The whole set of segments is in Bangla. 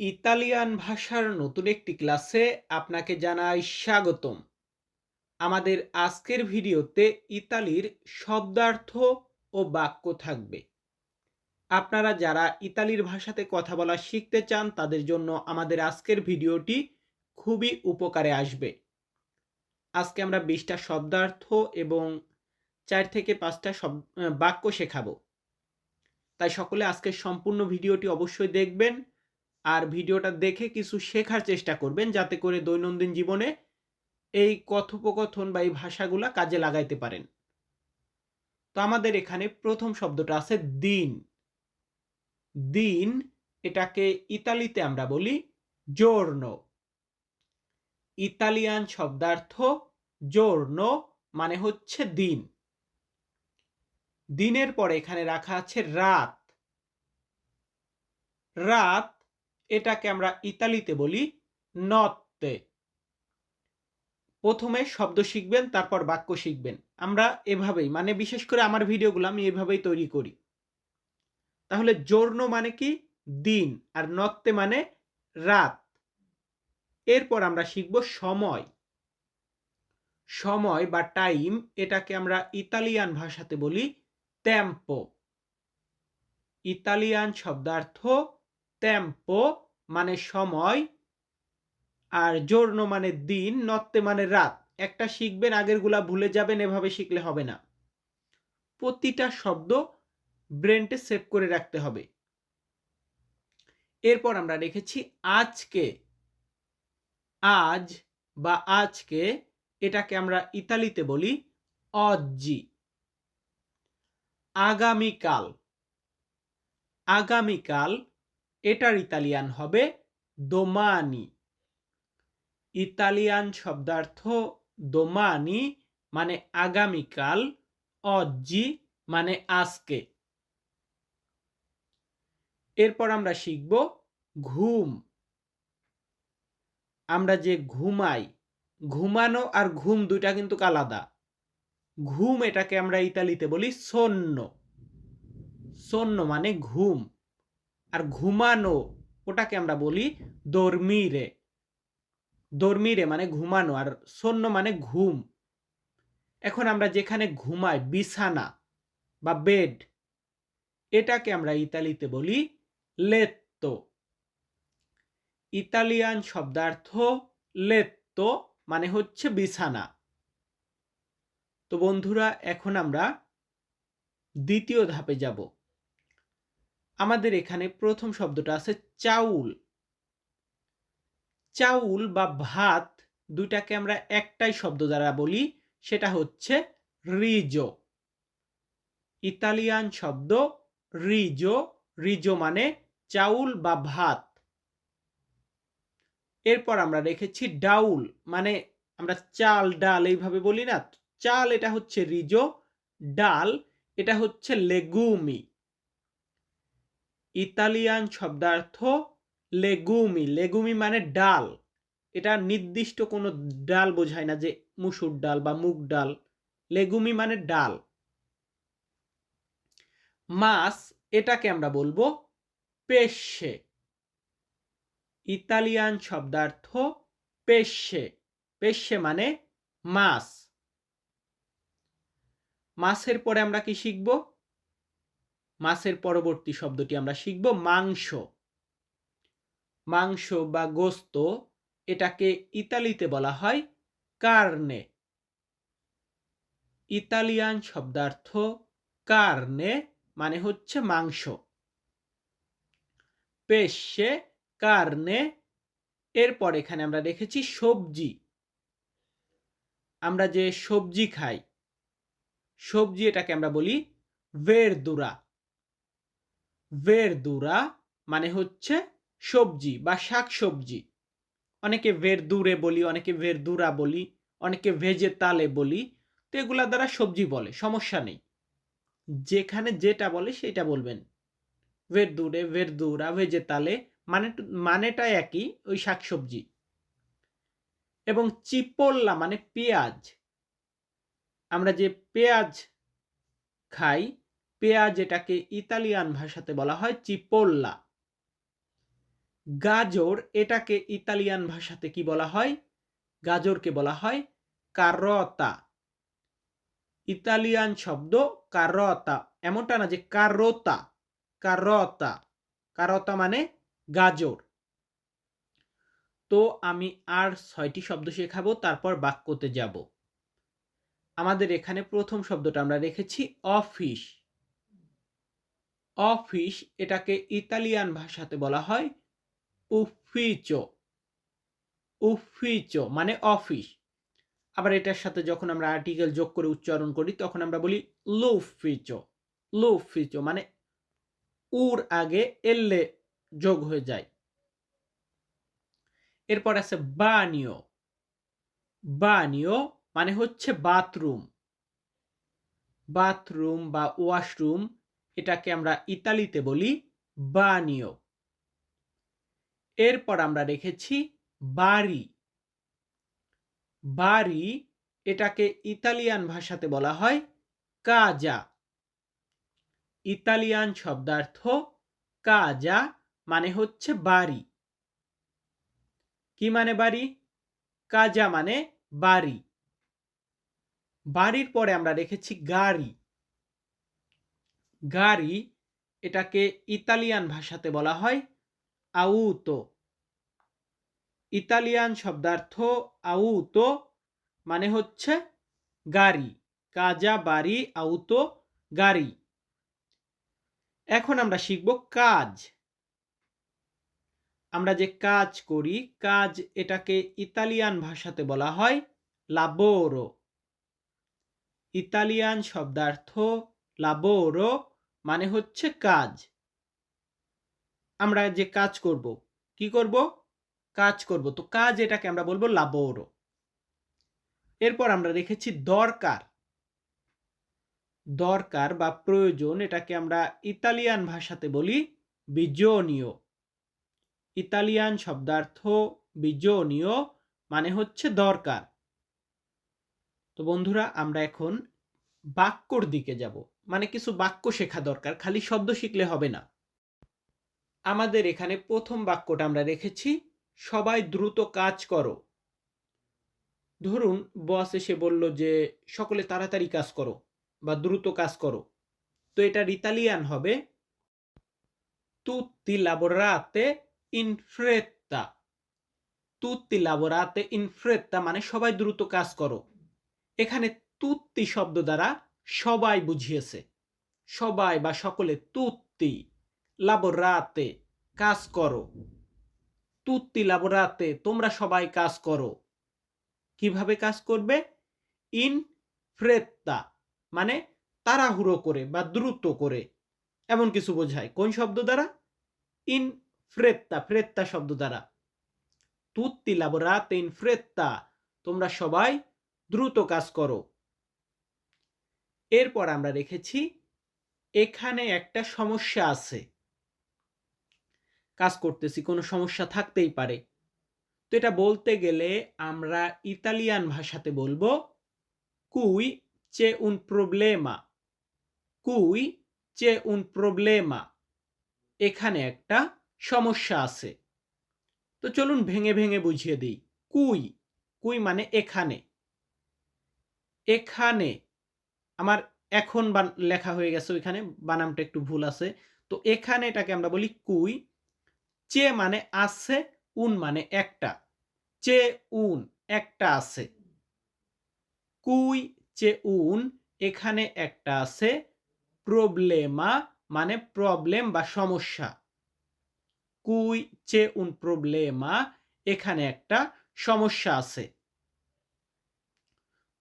ইতালিয়ান ভাষার নতুন একটি ক্লাসে আপনাকে জানাই স্বাগতম। আমাদের আজকের ভিডিওতে ইতালির শব্দার্থ ও বাক্য থাকবে। আপনারা যারা ইতালির ভাষাতে কথা বলা শিখতে চান, তাদের জন্য আমাদের আজকের ভিডিওটি খুবই উপকারে আসবে। আজকে আমরা বিশটা শব্দার্থ এবং চার থেকে পাঁচটা বাক্য শেখাবো। তাই সকলে আজকের সম্পূর্ণ ভিডিওটি অবশ্যই দেখবেন। আর ভিডিওটা দেখে কিছু শেখার চেষ্টা করবেন যাতে করে দৈনন্দিন জীবনে এই কথোপকথন বা এই ভাষাগুলা কাজে লাগাইতে পারেন। তো আমাদের এখানে প্রথম শব্দটা আছে দিন। দিন এটাকে ইতালিতে আমরা বলি জোর্ন ইতালিয়ান শব্দার্থ জোর্ন মানে হচ্ছে দিন। দিনের পরে এখানে রাখা আছে রাত। রাত এটাকে আমরা ইতালিতে বলি নত্তে প্রথমে শব্দ শিখবেন, তারপর বাক্য শিখবেন। আমরা এভাবেই মানে বিশেষ করে আমার ভিডিওগুলো আমি এভাবেই তৈরি করি। তাহলে জোর্ণ মানে কি? দিন, আর নত্তে মানে রাত। এরপর আমরা শিখব সময়। সময় বা টাইম এটাকে আমরা ইতালিয়ান ভাষাতে বলি ত্যাম্পো ইতালিয়ান শব্দার্থ ত্যাম্পো মানে সময়, আর জোর্ণ মানে দিন নত্তে মানে রাত। একটা শিখবেন, আগেরগুলা ভুলে যাবেন, এভাবে শিখলে হবে না। প্রতিটা শব্দ ব্রেনটে সেভ করে রাখতে হবে। এরপর আমরা রেখেছি আজকে। আজ বা আজকে এটাকে আমরা ইতালিতে বলি অজ্জি আগামীকাল। আগামীকাল এটার ইতালিয়ান হবে দোমানি ইতালিয়ান শব্দার্থ দোমানি মানে আগামীকাল অজ্জি মানে আজকে। এরপর আমরা শিখব ঘুম। আমরা যে ঘুমাই, ঘুমানো আর ঘুম দুইটা কিন্তু আলাদা। ঘুম এটাকে আমরা ইতালিতে বলি সন্ন। সন্ন মানে ঘুম। আর ঘুমানো, ওটাকে আমরা বলি দর্মিরে। দর্মিরে মানে ঘুমানো, আর সন্য মানে ঘুম। এখন আমরা যেখানে ঘুমাই, বিছানা বা বেড, এটাকে আমরা ইতালিতে বলি লেত্তো ইতালিয়ান শব্দার্থ লেত্তো মানে হচ্ছে বিছানা। তো বন্ধুরা, এখন আমরা দ্বিতীয় ধাপে যাব। আমাদের এখানে প্রথম শব্দটা আছে চাউল। চাউল বা ভাত দুইটাকে আমরা একটাই শব্দ দ্বারা বলি, সেটা হচ্ছে রিজো। ইতালিয়ান শব্দ রিজো রিজো মানে চাউল বা ভাত। এরপর আমরা রেখেছি ডাউল মানে আমরা চাল, ডাল এইভাবে বলি না। চাল এটা হচ্ছে রিজো, ডাল এটা হচ্ছে লেগুমি। ইতালিয়ান শব্দার্থ লেগুমি। লেগুমি মানে ডাল। এটা নির্দিষ্ট কোনো ডাল বোঝায় না যে মুসুর ডাল বা মুগ ডাল। লেগুমি মানে ডাল। মাছ, এটাকে আমরা বলব পেশে ইতালিয়ান শব্দার্থ পেশে পেশে মানে মাছ। মাছের পরে আমরা কি শিখব? মাছের পরবর্তী শব্দটি আমরা শিখব মাংস। মাংস বা গোস্ত এটাকে ইতালিতে বলা হয় কার্নে। ইতালিয়ান শব্দার্থ কার্নে মানে হচ্ছে মাংস। পেশে কার্নে, এরপর এখানে আমরা রেখেছি সবজি। আমরা যে সবজি খাই, সবজি এটাকে আমরা বলি ভেরদুরা ভেরদুরা মানে হচ্ছে সবজি বা শাক সবজি অনেকে ভেরদুরে বলি, অনেকে ভেরদুরা বলি, অনেকে ভেজে তালে বলি। তো এগুলা দ্বারা সবজি বলে, সমস্যা নেই। যেখানে যেটা বলে সেটা বলবেন। ভেরদুরে ভেরদুরা ভেজে তালে মানে মানেটা একই ওই শাকসবজি। এবং চিপল্লা মানে পেঁয়াজ। আমরা যে পেঁয়াজ খাই পেঁয়াজ এটাকে ইতালিয়ান ভাষাতে বলা হয় চিপোল্লা। গাজর এটাকে ইতালিয়ান ভাষাতে কি বলা হয়? গাজরকে বলা হয় কারতা। ইতালিয়ান শব্দ কারতা, এমনটা না যে কারোতা, কারতা। কারতা মানে গাজর। তো আমি আর ছয়টি শব্দ শেখাবো, তারপর বাক্যতে যাব। আমাদের এখানে প্রথম শব্দটা আমরা রেখেছি অফিস। অফিস এটাকে ইতালিয়ান ভাষাতে বলা হয় উফিচো উফিচো মানে অফিস। আবার এটার সাথে যখন আমরা আর্টিকেল যোগ করে উচ্চারণ করি, তখন আমরা বলি লুফিচো লুফিচো মানে উর আগে এল্লে যোগ হয়ে যায়। এরপর আছে বানিও। বানিও মানে হচ্ছে বাথরুম। বাথরুম বা ওয়াশরুম এটাকে আমরা ইতালিতে বলি বানিও। এরপর আমরা রেখেছি বাড়ি বাড়ি এটাকে ইতালিয়ান ভাষাতে বলা হয় কাজা। ইতালিয়ান শব্দার্থ কাজা মানে হচ্ছে বাড়ি কি মানে বাড়ি কাজা মানে বাড়ি বাড়ির পরে আমরা রেখেছি গাড়ি। গাড়ি এটাকে ইতালিয়ান ভাষাতে বলা হয় আউতো ইতালিয়ান শব্দার্থ আউতো মানে হচ্ছে গাড়ি, কাজা, বাড়ি আউতো গাড়ি। এখন আমরা শিখব কাজ। আমরা যে কাজ করি, কাজ এটাকে ইতালিয়ান ভাষাতে বলা হয় লাবোরো ইতালিয়ান শব্দার্থ লাবোরো মানে হচ্ছে কাজ। আমরা যে কাজ করব, কি করব? কাজ করব। তো কাজ এটাকে আমরা বলব লাবোরো এরপর আমরা রেখেছি দরকার। দরকার বা প্রয়োজন এটাকে আমরা ইতালিয়ান ভাষাতে বলি বিজনীয় ইতালিয়ান শব্দার্থ বিজনীয় মানে হচ্ছে দরকার। তো বন্ধুরা, আমরা এখন বাক্যর দিকে যাব। মানে কিছু বাক্য শেখা দরকার, খালি শব্দ শিখলে হবে না। আমাদের এখানে প্রথম বাক্যটা আমরা রেখেছি, সবাই দ্রুত কাজ করো। ধরুন, বস এসে বলল যে, সকলে তাড়াতাড়ি কাজ করো বা দ্রুত কাজ করো। তো এটা ইতালিয়ান হবে তুত্তি লাবোরাতে ইনফ্রেত্তা তুত্তি লাবোরাতে ইনফ্রেত্তা মানে সবাই দ্রুত কাজ করো। এখানে তুত্তি শব্দ দ্বারা সবাই বুঝিয়েছে। সবাই বা সকলে তুত্তি, লাবোরাতে কাজ করো। তুত্তি, লাবোরাতে তোমরা সবাই কাজ করো। কীভাবে কাজ করবে? ইন ফ্রেত্তা মানে তাড়াহুড়ো করে বা দ্রুত করে। এমন কিছু বোঝায়। কোন শব্দ দ্বারা? ইন ফ্রেত্তা ফ্রেত্তা শব্দ দ্বারা। তুত্তি, লাবোরাতে ইন ফ্রেত্তা, তোমরা সবাই দ্রুত কাজ করো। এরপর আমরা রেখেছি, এখানে একটা সমস্যা আছে। কাজ করতেছি, কোনো সমস্যা থাকতেই পারে। তো এটা বলতে গেলে আমরা ইতালিয়ান ভাষাতে বলব কুই চে উন প্রবলেমা কুই চে উন প্রবলেমা এখানে একটা সমস্যা আছে। তো চলুন ভেঙে ভেঙে বুঝিয়ে দিই। কুই কুই মানে এখানে। এখানে আমার এখন লেখা হয়ে গেছে ওইখানে বানামটা একটু ভুল আছে। তো এখানে এটাকে আমরা বলি কুই। চে মানে আছে, উন মানে একটা। চে উন, একটা আছে। কুই, চে উন, এখানে একটা আছে। প্রবলেমা মানে প্রবলেম বা সমস্যা। কুই, চে উন, প্রবলেমা, এখানে একটা সমস্যা আছে।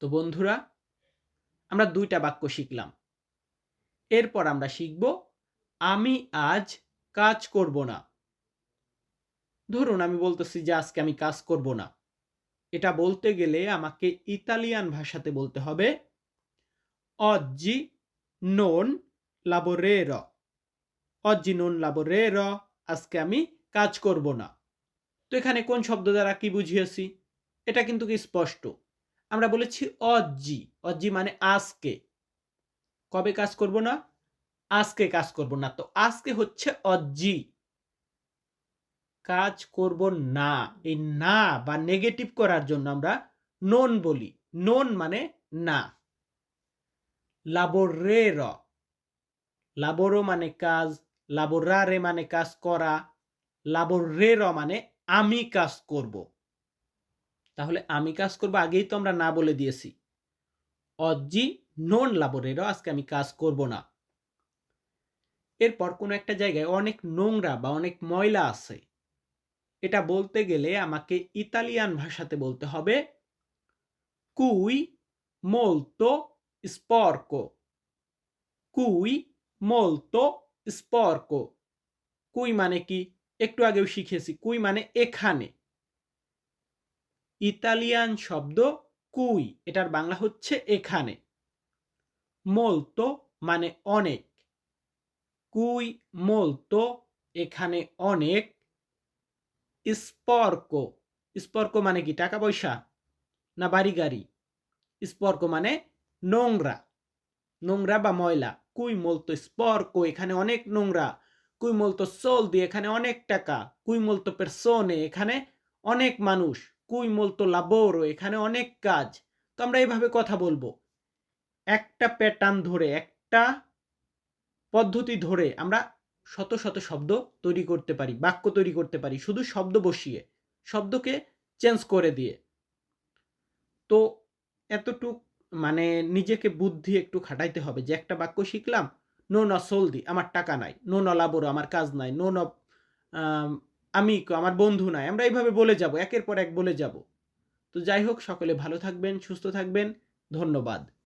তো বন্ধুরা আমরা দুইটা বাক্য শিখলাম। এরপর আমরা শিখব, আমি আজ কাজ করব না। ধরুন আমি বলতেছি যে আজকে আমি কাজ করব না। এটা বলতে গেলে আমাকে ইতালিয়ান ভাষাতে বলতে হবে অজ্জি নোন লাবোরের অজ্জি নোন র আজকে আমি কাজ করব না। তো এখানে কোন শব্দ দ্বারা কি বুঝিয়েছি? এটা কিন্তু কি স্পষ্ট। আমরা বলেছি অজ্জি। অজ্জি মানে আজকে। কবে কাজ করব না? আজকে কাজ করব না। তো আজকে হচ্ছে অজ্জি। কাজ করব না। এই না বা নেগেটিভ করার জন্য আমরা নন বলি। নন মানে না। লাবোরের লাবোরো মানে কাজ লাবোরারে মানে কাজ করা। লাবোরের মানে আমি কাজ করব। তাহলে আমি কাজ করব, আগেই তো আমরা না বলে দিয়েছি। অজ্জি নন লাবোরেরও আজকে আমি কাজ করব না। এরপর কোনো একটা জায়গায় অনেক নোংরা বা অনেক ময়লা আছে। এটা বলতে গেলে আমাকে ইতালিয়ান ভাষাতে বলতে হবে, কুই মোলতো স্পর্কো কুই মোলতো স্পর্কো কুই মানে কি? একটু আগেও শিখেছি। কুই মানে এখানে। ইতালিয়ান শব্দ কুই, এটার বাংলা হচ্ছে এখানে। মোলতো মানে অনেক। কুই, মোলতো, এখানে অনেক। স্পর্ক স্পর্ক মানে কি? টাকা পয়সা না বাড়ি গাড়ি? স্পর্ক মানে নোংরা। নোংরা বা ময়লা। কুই, মলতো, স্পর্ক, এখানে অনেক নোংরা। কুই, মলতো সোলদি এখানে অনেক টাকা। কুই, মলতো, পেরসোনে, এখানে অনেক মানুষ। কুই মলতো লাবোরো, এখানে অনেক কাজ। তো আমরা এইভাবে কথা বলব। একটা প্যাটার্ন ধরে, একটা পদ্ধতি ধরে আমরা শত শত শব্দ তৈরি করতে পারি, বাক্য তৈরি করতে পারি, শুধু শব্দ বসিয়ে, শব্দকে চেঞ্জ করে দিয়ে। তো এতটুক মানে নিজেকে বুদ্ধি একটু খাটাইতে হবে যে একটা বাক্য শিখলাম নো ন সলদি আমার টাকা নাই নো ন লাবোরো আমার কাজ নাই নো ন আমি আমার বন্ধু নাই, আমরা এইভাবে বলে যাব, একের পর এক বলে যাব। তো যাই হোক, সকলে ভালো থাকবেন, সুস্থ থাকবেন, ধন্যবাদ।